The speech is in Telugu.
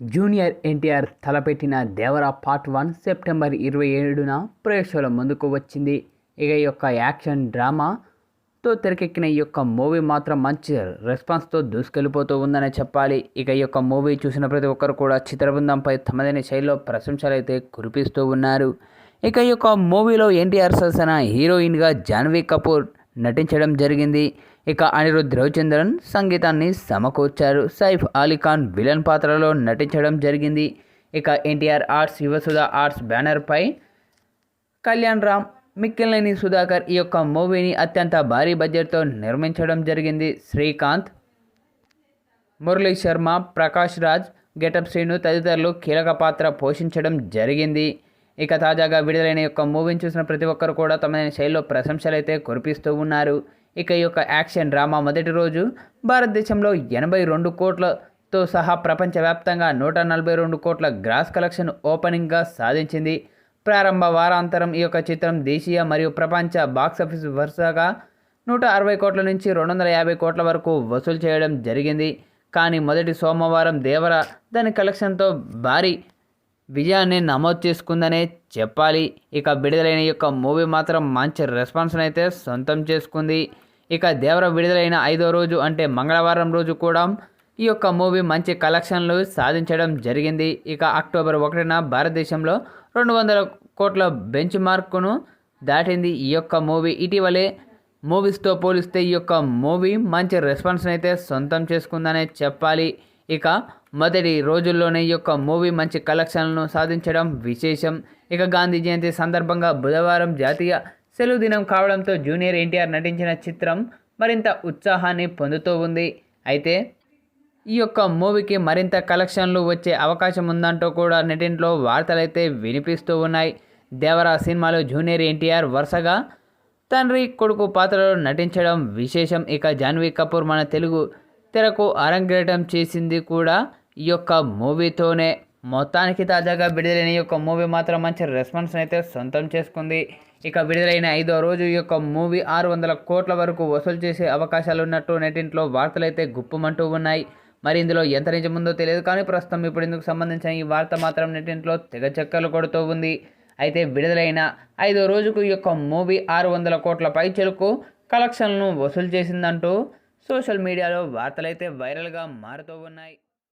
జూనియర్ ఎన్టీఆర్ తలపెట్టిన దేవరా పార్ట్ వన్ సెప్టెంబర్ ఇరవై ఏడున ప్రేక్షకుల ముందుకు వచ్చింది. ఇక ఈ యొక్క యాక్షన్ డ్రామాతో తెరకెక్కిన ఈ యొక్క మూవీ మాత్రం మంచి రెస్పాన్స్తో దూసుకెళ్ళిపోతూ ఉందనే చెప్పాలి. ఇక ఈ యొక్క మూవీ చూసిన ప్రతి ఒక్కరు కూడా చిత్రబృందంపై తమదైన శైలిలో ప్రశంసలు అయితే కురిపిస్తూ ఉన్నారు. ఇక ఈ యొక్క మూవీలో ఎన్టీఆర్ సరసన హీరోయిన్గా జాన్వీ కపూర్ నటించడం జరిగింది. ఇక అనిరుద్ రవిచంద్రన్ సంగీతాన్ని సమకూర్చారు. సైఫ్ అలీ ఖాన్ విలన్ పాత్రలో నటించడం జరిగింది. ఇక ఎన్టీఆర్ ఆర్ట్స్ యువసుధ ఆర్ట్స్ బ్యానర్పై కళ్యాణ్ రామ్ మిక్కిలేని సుధాకర్ ఈ యొక్క మూవీని అత్యంత భారీ బడ్జెట్తో నిర్మించడం జరిగింది. శ్రీకాంత్ మురళీ శర్మ ప్రకాష్ రాజ్ గెటప్ శ్రీను తదితరులు కీలక పాత్ర పోషించడం జరిగింది. ఇక తాజాగా విడుదలైన యొక్క మూవీని చూసిన ప్రతి ఒక్కరు కూడా తమ శైలిలో ప్రశంసలు అయితే కురిపిస్తూ ఉన్నారు. ఇక ఈ యొక్క యాక్షన్ డ్రామా మొదటి రోజు భారతదేశంలో ఎనభై రెండు కోట్లతో సహా ప్రపంచవ్యాప్తంగా నూట నలభై రెండు కోట్ల గ్రాస్ కలెక్షన్ ఓపెనింగ్గా సాధించింది. ప్రారంభ వారాంతరం ఈ యొక్క చిత్రం దేశీయ మరియు ప్రపంచ బాక్సాఫీస్ వరుసగా నూట అరవై కోట్ల నుంచి రెండు వందల యాభై కోట్ల వరకు వసూలు చేయడం జరిగింది. కానీ మొదటి సోమవారం దేవర దాని కలెక్షన్తో భారీ విజయాన్ని నమోదు చేసుకుందనే చెప్పాలి. ఇక విడుదలైన యొక్క మూవీ మాత్రం మంచి రెస్పాన్స్ని అయితే సొంతం చేసుకుంది. ఇక దేవర విడుదలైన ఐదో రోజు అంటే మంగళవారం రోజు కూడా ఈ యొక్క మూవీ మంచి కలెక్షన్లు సాధించడం జరిగింది. ఇక అక్టోబర్ ఒకటిన భారతదేశంలో రెండు వందల కోట్ల బెంచ్ మార్కును దాటింది ఈ యొక్క మూవీ. ఇటీవలే మూవీస్తో పోలిస్తే ఈ యొక్క మూవీ మంచి రెస్పాన్స్ని అయితే సొంతం చేసుకుందనే చెప్పాలి. ఇక మొదటి రోజుల్లోనే ఈ యొక్క మూవీ మంచి కలెక్షన్లను సాధించడం విశేషం. ఇక గాంధీ జయంతి సందర్భంగా బుధవారం జాతీయ సెలవు దినం కావడంతో జూనియర్ ఎన్టీఆర్ నటించిన చిత్రం మరింత ఉత్సాహాన్ని పొందుతూ ఉంది. అయితే ఈ యొక్క మూవీకి మరింత కలెక్షన్లు వచ్చే అవకాశం ఉందంటూ కూడా నెటింట్లో వార్తలైతే వినిపిస్తూ ఉన్నాయి. దేవరా సినిమాలో జూనియర్ ఎన్టీఆర్ వరుసగా తండ్రి కొడుకు పాత్రలో నటించడం విశేషం. ఇక జాన్వీ కపూర్ మన తెలుగు తెరకు అరంగేటం చేసింది కూడా ఈ యొక్క మూవీతోనే. మొత్తానికి తాజాగా విడుదలైన ఈ యొక్క మూవీ మాత్రం మంచి రెస్పాన్స్ అయితే సొంతం చేసుకుంది. ఇక విడుదలైన ఐదో రోజు ఈ యొక్క మూవీ ఆరు వందల కోట్ల వరకు వసూలు చేసే అవకాశాలు ఉన్నట్టు నెటింట్లో వార్తలైతే గుప్పమంటూ ఉన్నాయి. మరి ఇందులో ఎంత నిజముందో తెలియదు కానీ ప్రస్తుతం ఇప్పుడు ఇందుకు సంబంధించిన ఈ వార్త మాత్రం నెటింట్లో తెగ చెక్కలు కొడుతూ ఉంది. అయితే విడుదలైన ఐదో రోజుకు ఈ యొక్క మూవీ ఆరు వందల కోట్ల పైచెలకు కలెక్షన్లను వసూలు చేసిందంటూ సోషల్ మీడియాలో వార్తలైతే వైరల్గా మారుతూ ఉన్నాయి.